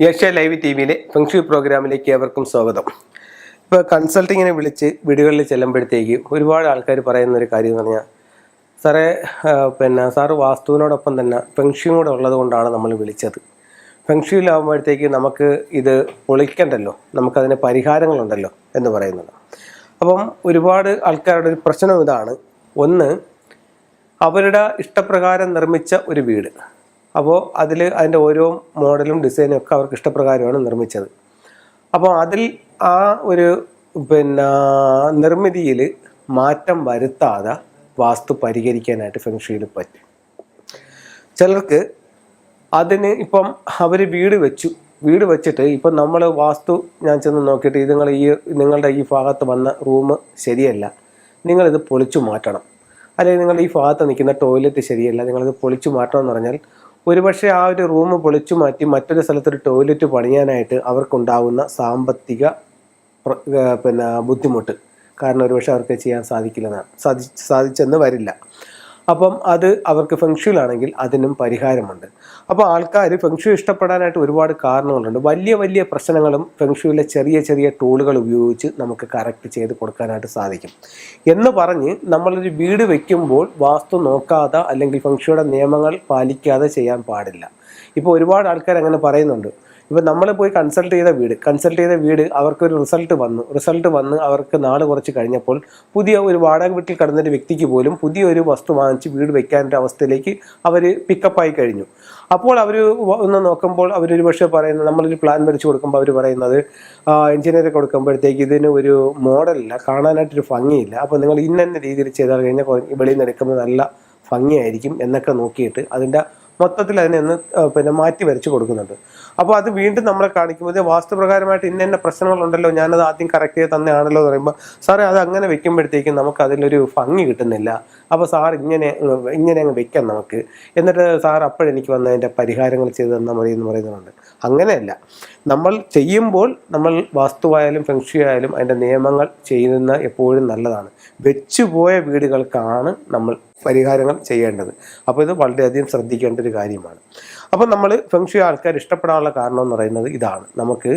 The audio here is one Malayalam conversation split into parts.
ഏഷ്യ ലൈവ് ടി വിയിലെ ഫംഗ്ഷൻ പ്രോഗ്രാമിലേക്ക് ഏവർക്കും സ്വാഗതം. ഇപ്പോൾ കൺസൾട്ടിങ്ങിനെ വിളിച്ച് വീടുകളിൽ ചെല്ലുമ്പോഴത്തേക്ക് ഒരുപാട് ആൾക്കാർ പറയുന്ന ഒരു കാര്യം എന്ന് പറഞ്ഞാൽ സാറേ പിന്നെ സാറ് വാസ്തുവിനോടൊപ്പം തന്നെ ഫെങ്ഷുവും കൂടെ ഉള്ളത് കൊണ്ടാണ് നമ്മൾ വിളിച്ചത്. ഫെങ്ഷുവിലാകുമ്പോഴത്തേക്ക് നമുക്ക് ഇത് പൊളിക്കണ്ടല്ലോ. നമുക്കതിന് പരിഹാരങ്ങളുണ്ടല്ലോ എന്ന് പറയുന്നത് അപ്പം ഒരുപാട് ആൾക്കാരുടെ ഒരു പ്രശ്നം ഇതാണ്. ഒന്ന് അവരുടെ ഇഷ്ടപ്രകാരം നിർമ്മിച്ച ഒരു വീട്. അപ്പോൾ അതിൽ അതിന്റെ ഓരോ മോഡലും ഡിസൈനും ഒക്കെ അവർക്ക് ഇഷ്ടപ്രകാരമാണ് നിർമ്മിച്ചത്. അപ്പോൾ അതിൽ ആ ഒരു പിന്നെ നിർമ്മിതിയിൽ മാറ്റം വരുത്താതെ വാസ്തു പരിഹരിക്കാനായിട്ട് ഫെങ്ഷുയിൽ പറ്റും. ചിലർക്ക് അതിന് ഇപ്പം അവർ വീട് വെച്ചു. വീട് വെച്ചിട്ട് ഇപ്പം നമ്മൾ വാസ്തു ഞാൻ ചെന്ന് നോക്കിയിട്ട് നിങ്ങൾ ഈ നിങ്ങളുടെ ഈ ഭാഗത്ത് വന്ന റൂം ശരിയല്ല. നിങ്ങളിത് പൊളിച്ചു മാറ്റണം. അല്ലെങ്കിൽ നിങ്ങളുടെ ഈ ഭാഗത്ത് നിൽക്കുന്ന ടോയ്ലറ്റ് ശരിയല്ല. നിങ്ങളിത് പൊളിച്ചു മാറ്റണം എന്ന് പറഞ്ഞാൽ ഒരുപക്ഷെ ആ ഒരു റൂം പൊളിച്ചു മാറ്റി മറ്റൊരു സ്ഥലത്തൊരു ടോയ്ലറ്റ് പണിയാനായിട്ട് അവർക്കുണ്ടാവുന്ന സാമ്പത്തിക പിന്നെ ബുദ്ധിമുട്ട്. കാരണം ഒരുപക്ഷെ അവർക്ക് ചെയ്യാൻ സാധിക്കില്ലെന്നാണ്. സാധി സാധിച്ചെന്ന് വരില്ല. അപ്പം അത് അവർക്ക് ഫെങ്ഷുലാണെങ്കിൽ അതിനും പരിഹാരമുണ്ട്. അപ്പോൾ ആൾക്കാർ ഫെങ്ഷു ഇഷ്ടപ്പെടാനായിട്ട് ഒരുപാട് കാരണങ്ങളുണ്ട്. വലിയ വലിയ പ്രശ്നങ്ങളും ഫെങ്ഷുവിലെ ചെറിയ ചെറിയ ടൂളുകൾ ഉപയോഗിച്ച് നമുക്ക് കറക്റ്റ് ചെയ്ത് കൊടുക്കാനായിട്ട് സാധിക്കും. എന്ന് പറഞ്ഞ് നമ്മളൊരു വീട് വയ്ക്കുമ്പോൾ വാസ്തു നോക്കാതെ അല്ലെങ്കിൽ ഫെങ്ഷുയുടെ നിയമങ്ങൾ പാലിക്കാതെ ചെയ്യാൻ പാടില്ല. ഇപ്പോൾ ഒരുപാട് ആൾക്കാർ അങ്ങനെ പറയുന്നുണ്ട്. ഇപ്പം നമ്മൾ പോയി കൺസൾട്ട് ചെയ്ത വീട് കൺസൾട്ട് ചെയ്ത വീട് അവർക്കൊരു റിസൾട്ട് വന്നു. റിസൾട്ട് വന്ന് അവർക്ക് നാൾ കുറച്ച് കഴിഞ്ഞപ്പോൾ പുതിയ ഒരു വാടക വീട്ടിൽ കിടന്നൊരു വ്യക്തിക്ക് പോലും പുതിയൊരു വസ്തു വാങ്ങിച്ച് വീട് വെക്കാനൊരു അവസ്ഥയിലേക്ക് അവർ പിക്കപ്പായി കഴിഞ്ഞു. അപ്പോൾ അവർ ഒന്ന് നോക്കുമ്പോൾ അവരൊരു പക്ഷേ പറയുന്നത് നമ്മളൊരു പ്ലാൻ വരച്ച് കൊടുക്കുമ്പോൾ അവർ പറയുന്നത് എഞ്ചിനീയർ കൊടുക്കുമ്പോഴത്തേക്ക് ഇതിന് ഒരു മോഡലില്ല കാണാനായിട്ടൊരു ഭംഗിയില്ല. അപ്പോൾ നിങ്ങൾ ഇന്ന രീതിയിൽ ചെയ്താൽ കഴിഞ്ഞാൽ വെളിയിൽ നിന്ന് എടുക്കുന്നത് നല്ല ഭംഗിയായിരിക്കും എന്നൊക്കെ നോക്കിയിട്ട് അതിന്റെ മൊത്തത്തിൽ അതിനെ ഒന്ന് പിന്നെ മാറ്റി വരച്ച് കൊടുക്കുന്നുണ്ട്. അപ്പോൾ അത് വീണ്ടും നമ്മളെ കാണിക്കുമ്പോൾ വാസ്തുപ്രകാരമായിട്ട് ഇന്ന ഇന്ന പ്രശ്നങ്ങളുണ്ടല്ലോ ഞാനത് ആദ്യം കറക്റ്റ് ചെയ്ത് തന്നെയാണല്ലോ എന്ന് പറയുമ്പോൾ സാറേ അത് അങ്ങനെ വെക്കുമ്പോഴത്തേക്കും നമുക്ക് അതിലൊരു ഭംഗി കിട്ടുന്നില്ല. അപ്പോൾ സാർ ഇങ്ങനെ ഇങ്ങനെ അങ്ങ് വെക്കാം നമുക്ക്. എന്നിട്ട് സാർ അപ്പോഴെനിക്ക് വന്ന് അതിന്റെ പരിഹാരങ്ങൾ ചെയ്ത് തന്നാൽ മതി എന്ന് പറയുന്നുണ്ട്. അങ്ങനെയല്ല. നമ്മൾ ചെയ്യുമ്പോൾ നമ്മൾ വാസ്തുവായാലും ഫെങ്ഷി അതിന്റെ നിയമങ്ങൾ ചെയ്യുന്ന എപ്പോഴും നല്ലതാണ്. വെച്ചുപോയ വീടുകൾക്കാണ് നമ്മൾ പരിഹാരങ്ങൾ ചെയ്യേണ്ടത്. അപ്പോൾ ഇത് വളരെയധികം ശ്രദ്ധിക്കേണ്ട ഒരു കാര്യമാണ്. അപ്പോൾ നമ്മൾ ഫെങ്ഷു ആൾക്കാർ ഇഷ്ടപ്പെടാനുള്ള കാരണം എന്ന് പറയുന്നത് ഇതാണ്. നമുക്ക്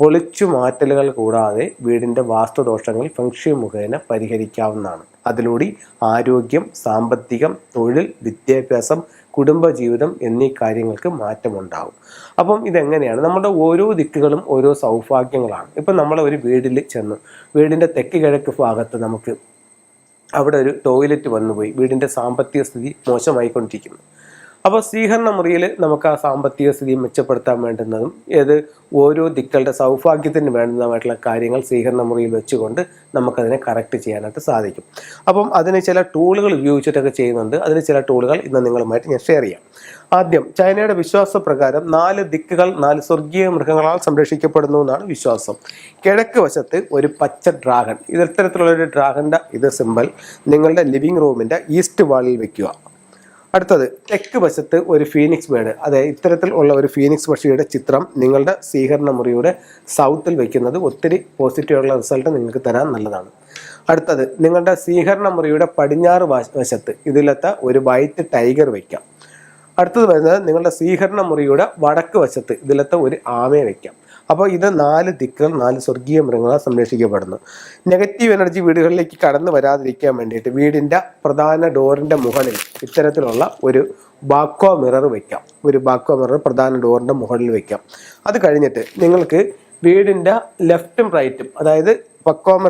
പൊളിച്ചു മാറ്റലുകൾ കൂടാതെ വീടിന്റെ വാസ്തുദോഷങ്ങൾ ഫെങ്ഷു മുഖേന പരിഹരിക്കാവുന്നതാണ്. അതിലൂടെ ആരോഗ്യം സാമ്പത്തികം തൊഴിൽ വിദ്യാഭ്യാസം കുടുംബജീവിതം എന്നീ കാര്യങ്ങൾക്ക് മാറ്റമുണ്ടാകും അപ്പം ഇതെങ്ങനെയാണ്? നമ്മുടെ ഓരോ ദിക്കുകളും ഓരോ സൗഭാഗ്യങ്ങളാണ്. ഇപ്പം നമ്മൾ ഒരു വീടിൽ ചെന്നു. വീടിന്റെ തെക്ക് കിഴക്ക് ഭാഗത്ത് നമുക്ക് അവിടെ ഒരു ടോയ്ലറ്റ് വന്നുപോയി. വീടിന്റെ സാമ്പത്തിക സ്ഥിതി മോശമായിക്കൊണ്ടിരിക്കുന്നു. അപ്പോൾ സ്വീകരണ മുറിയിൽ നമുക്ക് ആ സാമ്പത്തിക സ്ഥിതി മെച്ചപ്പെടുത്താൻ വേണ്ടുന്നതും ഏത് ഓരോ ദിക്കളുടെ സൗഭാഗ്യത്തിന് വേണ്ടുന്നതുമായിട്ടുള്ള കാര്യങ്ങൾ സ്വീകരണ മുറിയിൽ വെച്ചുകൊണ്ട് നമുക്കതിനെ കറക്റ്റ് ചെയ്യാനായിട്ട് സാധിക്കും. അപ്പം അതിന് ചില ടൂളുകൾ ഉപയോഗിച്ചിട്ടൊക്കെ ചെയ്യുന്നുണ്ട്. അതിന് ചില ടൂളുകൾ ഇന്ന് നിങ്ങളുമായിട്ട് ഞാൻ ഷെയർ ചെയ്യാം. ആദ്യം ചൈനയുടെ വിശ്വാസപ്രകാരം നാല് ദിക്കുകൾ നാല് സ്വർഗീയ മൃഗങ്ങളാൽ സംരക്ഷിക്കപ്പെടുന്നു എന്നാണ് വിശ്വാസം. കിഴക്ക് വശത്ത് ഒരു പച്ച ഡ്രാഗൺ ഇത് ഇത്തരത്തിലുള്ള ഒരു ഡ്രാഗന്റെ ഇത് സിമ്പൽ നിങ്ങളുടെ ലിവിംഗ് റൂമിന്റെ ഈസ്റ്റ് വാളിൽ വെക്കുക. അടുത്തത് തെക്ക് വശത്ത് ഒരു ഫീനിക്സ് ബേഡ് അതെ ഇത്തരത്തിൽ ഉള്ള ഒരു ഫീനിക്സ് പക്ഷിയുടെ ചിത്രം നിങ്ങളുടെ സ്വീകരണ മുറിയുടെ സൗത്തിൽ വയ്ക്കുന്നത് ഒത്തിരി പോസിറ്റീവുള്ള റിസൾട്ട് നിങ്ങൾക്ക് തരാൻ നല്ലതാണ്. അടുത്തത് നിങ്ങളുടെ സ്വീകരണ മുറിയുടെ പടിഞ്ഞാറ് വശ- വശത്ത് ഇതിലത്തെ ഒരു വൈറ്റ് ടൈഗർ വയ്ക്കാം അടുത്തത് വരുന്നത് നിങ്ങളുടെ സ്വീകരണ മുറിയുടെ വടക്ക് വശത്ത് ഇതിലത്തെ ഒരു ആമയെ വയ്ക്കാം അപ്പോൾ ഇത് നാല് ദിക്കുകൾ നാല് സ്വർഗീയ മൃഗങ്ങളാൽ സംരക്ഷിക്കപ്പെടുന്നു. നെഗറ്റീവ് എനർജി വീടുകളിലേക്ക് കടന്നു വരാതിരിക്കാൻ വേണ്ടിയിട്ട് വീടിന്റെ പ്രധാന ഡോറിന്റെ മുകളിൽ ഇത്തരത്തിലുള്ള ഒരു ബാക്കോ മിറർ വയ്ക്കാം ഒരു ബാക്കോ മിറർ പ്രധാന ഡോറിന്റെ മുകളിൽ വയ്ക്കാം അത് കഴിഞ്ഞിട്ട് നിങ്ങൾക്ക് വീടിന്റെ ലെഫ്റ്റും റൈറ്റും അതായത് പക്കോ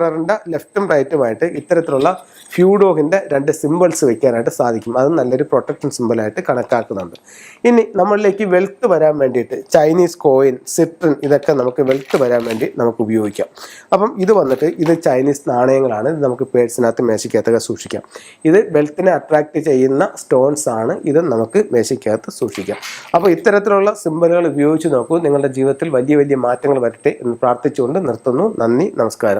ലെഫ്റ്റും റൈറ്റുമായിട്ട് ഇത്തരത്തിലുള്ള ഫ്യൂഡോഗിന്റെ രണ്ട് സിമ്പിൾസ് വെക്കാനായിട്ട് സാധിക്കും. അത് നല്ലൊരു പ്രൊട്ടക്ഷൻ സിമ്പിളായിട്ട് കണക്കാക്കുന്നുണ്ട്. ഇനി നമ്മളിലേക്ക് വെൽത്ത് വരാൻ വേണ്ടിയിട്ട് ചൈനീസ് കോയിൻ സിട്രിൻ ഇതൊക്കെ നമുക്ക് വെൽത്ത് വരാൻ വേണ്ടി നമുക്ക് ഉപയോഗിക്കാം. അപ്പം ഇത് വന്നിട്ട് ഇത് ചൈനീസ് നാണയങ്ങളാണ്. ഇത് നമുക്ക് പേഴ്സിനകത്ത് മേശയ്ക്കകത്തൊക്കെ സൂക്ഷിക്കാം. ഇത് വെൽത്തിനെ അട്രാക്റ്റ് ചെയ്യുന്ന സ്റ്റോൺസ് ആണ്. ഇത് നമുക്ക് മേശയ്ക്കകത്ത് സൂക്ഷിക്കാം. അപ്പോൾ ഇത്തരത്തിലുള്ള സിമ്പിളുകൾ ഉപയോഗിച്ച് നോക്കൂ. നിങ്ങളുടെ ജീവിതത്തിൽ വലിയ വലിയ മാറ്റങ്ങൾ വരട്ടെ എന്ന് പ്രാർത്ഥിച്ചുകൊണ്ട് നിർത്തുന്നു. നന്ദി നമസ്കാരം.